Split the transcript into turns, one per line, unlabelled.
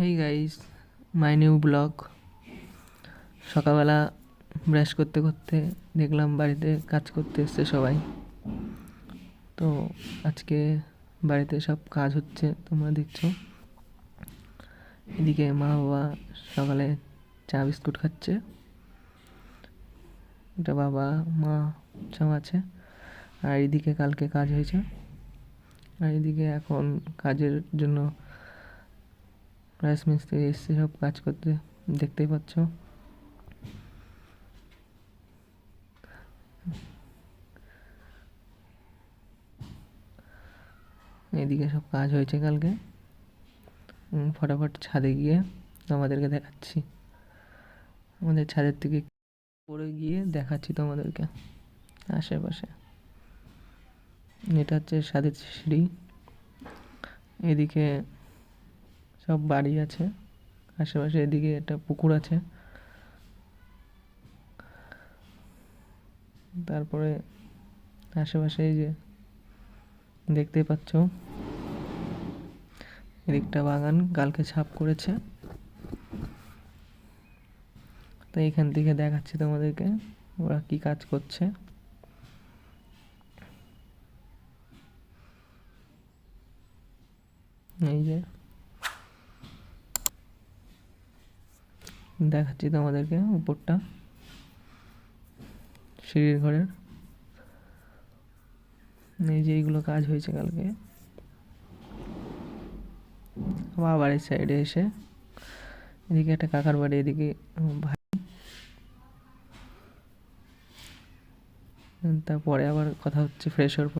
Hey guys my new blog সকালবেলা brush করতে করতে দেখলাম বাড়িতে কাজ করতে এসছে সবাই। তো আজকে বাড়িতে সব কাজ হচ্ছে, তোমরা দেখছ। এদিকে মা বাবা সকালে চা বিস্কুট খাচ্ছে। এটা বাবা, মা সব আছে আর এদিকে কালকে কাজ হয়েছে। আর এদিকে এখন কাজের জন্য রাজমিস্ত্রি এসছে সব কাজ করতে দেখতেই পাচ্ছ। এদিকে সব কাজ হয়েছে কালকে। ফটাফট ছাদে গিয়ে তোমাদেরকে দেখাচ্ছি। আমাদের ছাদের থেকে পড়ে গিয়ে দেখাচ্ছি তোমাদেরকে আশেপাশে। এটা হচ্ছে ছাদের সিঁড়ি। এদিকে সব বাড়ি আছে। আশেপাশে এদিকে একটা পুকুর আছে। তারপরে আশেপাশে এই যে দেখতে পাচ্ছ, এদিকটা বাগান, কালকে ছাপ করেছে। তো এইখান থেকে দেখাচ্ছি তোমাদেরকে, ওরা কি কাজ করছে। এই যে দেখাচ্ছি তোমাদেরকে উপরটা। সিঁড়ির ঘরের। এই যে এইগুলো কাজ হয়েছে কালকে। আবার বাড়ির সাইডে এসে এদিকে একটা কাকার বাড়ি, এদিকে ভাই। তারপরে আবার কথা হচ্ছে ফ্রেশ হওয়ার